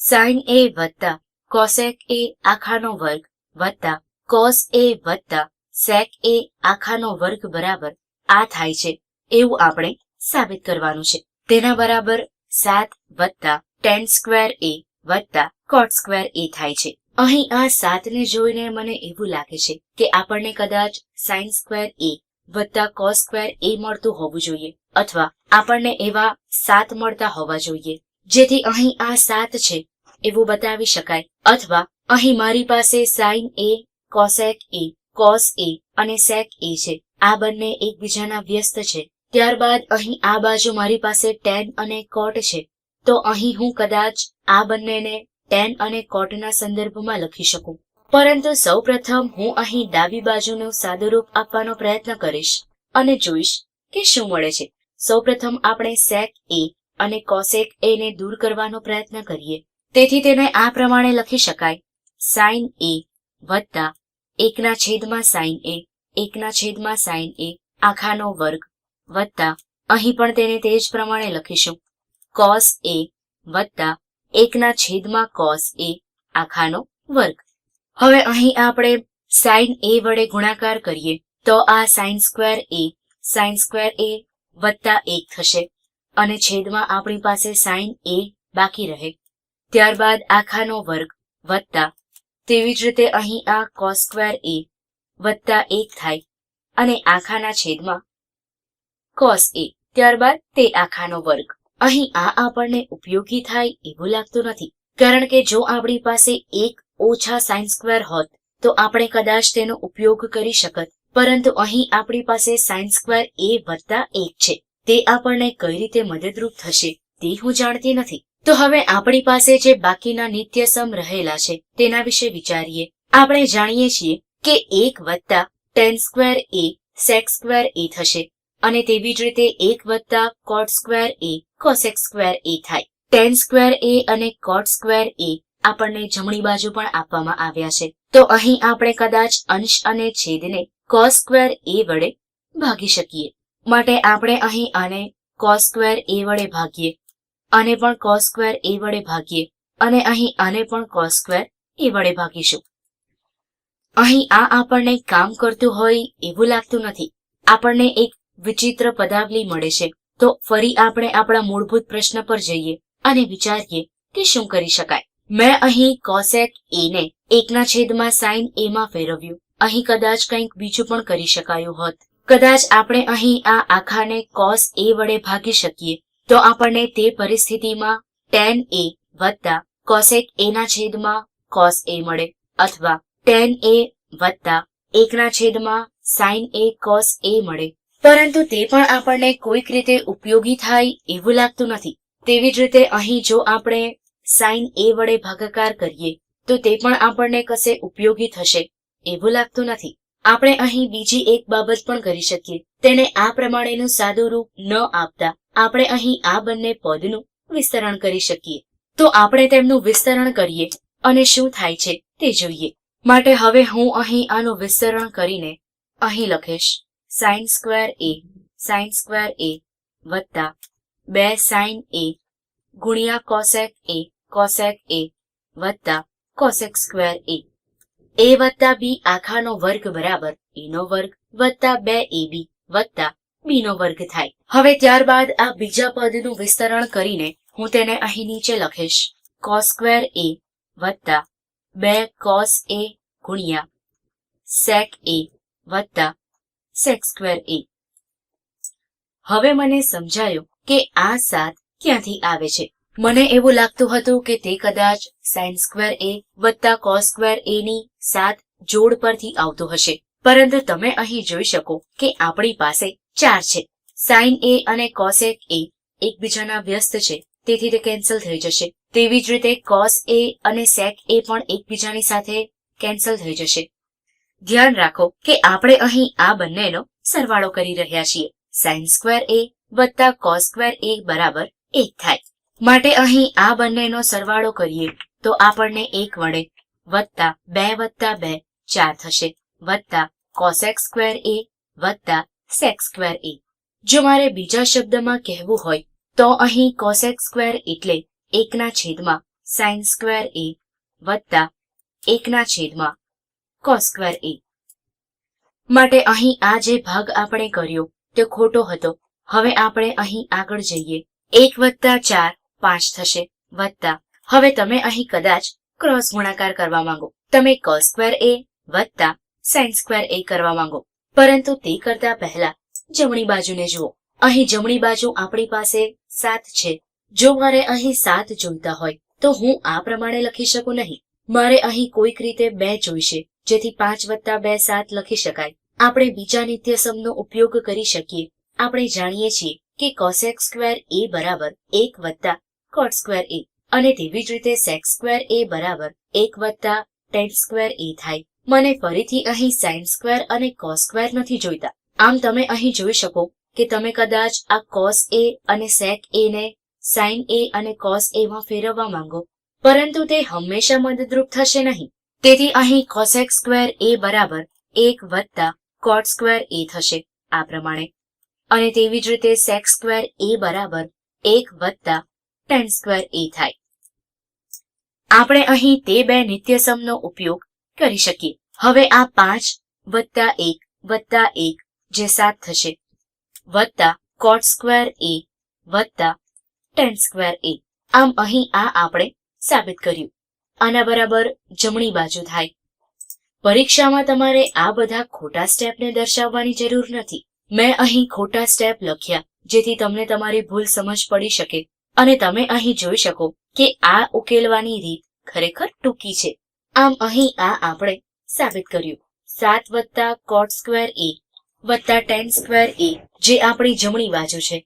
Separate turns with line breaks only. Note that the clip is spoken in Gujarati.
સાઇન એ વત્તા, કોસેક એ આખાનો વર્ગ વત્તા, કોસ એ વત્તા, સેક એ આખાનો વર્ગ બરાબર આ થાય છે. એવું આપણે સાબિત કરવાનું છે. તેના બરાબર સાત વત્તા, ટેન સ્ક્વેર એ વત્તા, કોટ સ્ક્વેર એ થાય છે. અહીં આ સાતને જોઈને મને એવું લાગે છે કે આપણને કદાચ સાઇન સ્ક્વેર એ વત્તા, કોસ સ્ક્વેર એ મળતું હોવું જોઈએ, અથવા આપણને એવા સાત મળતા હોવા જોઈએ. જેથી અહીં આ સાત છે, એવું બતાવી શકાય. અથવા અહીં મારી પાસે sine A, cosec A, cos A અને સેક એ છે. આ બંને એકબીજાના વ્યસ્ત છે. ત્યારબાદ અહીં આ બાજુ મારી પાસે ટેન અને કોટ છે. તો અહીં હું કદાચ આ બંનેને ટેન અને કોટના સંદર્ભમાં લખી શકું. પરંતુ સૌપ્રથમ હું અહીં ડાબી બાજુનું સાદુરૂપ આપવાનો પ્રયત્ન કરીશ અને જોઈશ કે શું મળે છે. સૌપ્રથમ આપણે સેક એ અને કોસેક એને દૂર કરવાનો પ્રયત્ન કરીએ. તેથી તેને આ પ્રમાણે લખી શકાય. સાઇન એ વત્તા એકના છેદમાં સાઇન એ, એકના છેદમાં સાઇન એ, આખાનો વર્ગ વત્તા, અહીં પણ તેને તે જ પ્રમાણે લખીશું. કોસ એ વત્તા એકના છેદમાં કોસ એ, આખાનો વર્ગ. હવે અહીં આપણે સાઇન એ વડે ગુણાકાર કરીએ, તો આ sine square A sine square A વત્તા એક થશે. અને છેદમાં આપણી પાસે સાઇન એ બાકી રહે. ત્યારબાદ આખાનો વર્ગ, વત્તા. તેવી જ રીતે અહીં આ કોસ સ્ક્વેર એ, વત્તા એક થાય. અને આખાના છેદમાં કોસ એ. ત્યારબાદ તે આખાનો વર્ગ. અહીં આ આપણને ઉપયોગી થાય એવું લાગતું નથી. કારણ કે જો આપણી પાસે એક ઓછા સાઇન સ્ક્વેર હોત, તો આપણે કદાચ તેનો ઉપયોગ કરી શકત. પરંતુ અહીં આપણી પાસે સાઇન સ્ક્વેર એ વત્તા એક છે. તે આપણને કઈ રીતે મદદરૂપ થશે તે હું જાણતી નથી. તો હવે આપણી પાસે જે બાકીના નિત્યસમ રહેલા છે તેના વિશે વિચારીએ. આપણે જાણીએ છીએ કે એક વત્તા tan square A sec square A થશે અને તેવી જ રીતે એક વત્તા cot square A cosec square A થાય. ટેન સ્ક્વેર એ અને કોટ સ્ક્વેર એ આપણને જમણી બાજુ પણ આપવામાં આવ્યા છે. તો અહીં આપણે કદાચ અંશ અને છેદને કોસ સ્ક્વેર એ વડે ભાગી શકીએ. માટે આપણે અહીં આને કોસ સ્ક્વેર એ વડે ભાગીએ, આને પણ કોસ સ્ક્વેર એ વડે ભાગીએ, અને અહીં આને પણ કોસ સ્ક્વેર એ વડે ભાગીશું. અહીં આ આપણને કામ કરતું હોય એવું લાગતું નથી. આપણને એક વિચિત્ર પદાવલી મળે છે, તો ફરી આપણે આપણા મૂળભૂત પ્રશ્ન પર જઈએ અને વિચારીએ કે શું કરી શકાય. મેં અહીં કોસેક એ ને એકના છેદમાં સાઇન એમાં ફેરવ્યું. અહીં કદાચ કંઈક બીજું પણ કરી શકાયું હોત. કદાચ આપણે અહીં આ આખાને કોસ એ વડે ભાગી શકીએ, તો આપણને તે પરિસ્થિતિમાં ટેન એ વત્તા કોસેક એના છેદમાં કોસ એ મળે, અથવા ટેન એ વત્તા એકના છેદમાં સાઇન એ કોસ એ મળે. પરંતુ તે પણ આપણને કોઈક રીતે ઉપયોગી થાય એવું લાગતું નથી. તેવી જ રીતે અહીં જો આપણે સાઇન એ વડે ભાગાકાર કરીએ, તો તે પણ આપણને કશે ઉપયોગી થશે એવું લાગતું નથી. આપણે અહીં બીજી એક બાબત પણ કરી શકીએ. તેને આ પ્રમાણેનું સાદું રૂપ ન આપતા આપણે અહીં આ બંને પદનું વિસ્તરણ કરી શકીએ. તો આપણે તેમનું વિસ્તરણ કરીએ અને શું થાય છે તે જોઈએ. માટે હવે હું અહીં આનું વિસ્તરણ કરીને અહીં લખીશ. Sine square A, sine square A, વત્તા બે સાઇન એ, ગુણ્યા કોસેક એ કોસેક એ, વત્તા કોસેક સ્ક્વેર એ. એ વત્તા બી આખાનો વર્ગ બરાબર. એનો વર્ગ વત્તા બે એ બી વત્તા બી નો વર્ગ થાય. હવે ત્યારબાદ આ બીજા પદનું વિસ્તરણ કરીને હું તેને અહીં નીચે લખીશ. કોસ સ્ક્વેર એ વત્તા બે કોસ એ ગુણ્યા સેક એ વત્તા સેક સ્ક્વેર એ હવે મને સમજાયું કે આ સાત ક્યાંથી આવે છે? મને એવું લાગતું હતું કે તે કદાચ સાઇન સ્ક્વેર એ વત્તા કોસ સ્ક્વેર એ ની સાત જોડ પરથી આવતું હશે. પરંતુ તમે અહીં જોઈ શકો કે આપણી પાસે ચાર છે. સાઇન એ અને કોસેક એ એકબીજાના વ્યસ્ત છે, તેથી તે કેન્સલ થઈ જશે. તેવી જ રીતે કોસ એ અને સેક એ પણ એકબીજાની સાથે કેન્સલ થઈ જશે. ધ્યાન રાખો કે આપણે અહીં આ બંનેનો સરવાળો કરી રહ્યા છીએ. સાઇન સ્ક્વેર એ વત્તા કોસ સ્ક્વેર એ બરાબર એક થાય. માટે અહીં આ બંનેનો સરવાળો કરીએ તો આપણને એક વડે વત્તા બે વત્તા બે ચાર થશે. વત્તા કોસેક સ્ક્વેર એ વત્તા સેક સ્ક્વેર એ જો મારે બીજા શબ્દમાં કહેવું હોય તો અહીં કોસેક સ્ક્વેર એટલે એકના છેદમાં સાઇન સ્ક્વેર એ વત્તા એકના છેદમાં કોસ સ્ક્વેર એ માટે અહીં આ જે ભાગ આપણે કર્યો તે ખોટો હતો. હવે આપણે અહીં આગળ જઈએ. એક વત્તા ચાર પાંચ થશે. વત્તા. હવે તમે અહીં કદાચ ક્રોસ ગુણાકાર કરવા માંગો. તમે કોસ સ્ક્વેર એ વત્તા સાઇન સ્ક્વેર એ કરવા માંગો. પરંતુ તે કરતા પહેલા જમણી બાજુને જુઓ. અહીં જમણી બાજુ આપણી પાસે સાત છે. જો મારે અહીં સાત જોઈતા હોય, તો હું આ પ્રમાણે લખી શકું નહીં. મારે અહીં કોઈક રીતે બે જોઈશે, જેથી પાંચ વત્તા બે સાત લખી શકાય. આપણે બીજા નિત્યસમનો ઉપયોગ કરી શકીએ. આપણે જાણીએ છીએ કે કોસેક સ્ક્વેર એ બરાબર એક વત્તા કોટ સ્ક્વેર એ અને તેવી જ રીતે સેક્સ સ્ક્વેર એ બરાબર એક વત્તા ટેન સ્ક્વેર એ થાય. મને ફરીથી અહીં સાઇન સ્ક્વેર અને કોસ સ્ક્વેર નથી જોઈતા. આમ તમે અહીં જોઈ શકો કે તમે કદાચ આ કોસ એ અને સેક એ ને સાઇન એ અને કોસ એ માં ફેરવવા માંગો, પરંતુ તે હંમેશા મદદરૂપ થશે નહીં. તેથી અહીં કોસેક સ્ક્વેર એ બરાબર એક વત્તા કોટ સ્ક્વેર એ થશે આ પ્રમાણે. અને તેવી જ રીતે સેક્સ સ્ક્વેર એ બરાબર એક વત્તા ટેન સ્ક્વેર એ થાય. આપણે અહીં તે બે નિત્યસમનો ઉપયોગ કરી શકીએ. હવે આ પાંચ વત્તા એક વત્તા એક જે સાત થશે. વત્તા કોટ સ્ક્વેર એ વત્તા ટેન સ્ક્વેર એ આમ અહીં આ આપણે સાબિત કર્યું. આના બરાબર જમણી બાજુ થાય. પરીક્ષામાં તમારે આ બધા ખોટા સ્ટેપને દર્શાવવાની જરૂર નથી. મેં અહીં ખોટા સ્ટેપ લખ્યા, જેથી તમને તમારી ભૂલ સમજ પડી શકે. અને તમે અહીં જોઈ શકો કે આ ઉકેલવાની રીત ખરેખર ટૂંકી છે. આમ અહીં આ આપણે સાબિત કર્યું. સાત વત્તા કોટ સ્ક્વેર એ વત્તા ટેન સ્ક્વેર એ જે આપણી જમણી બાજુ છે.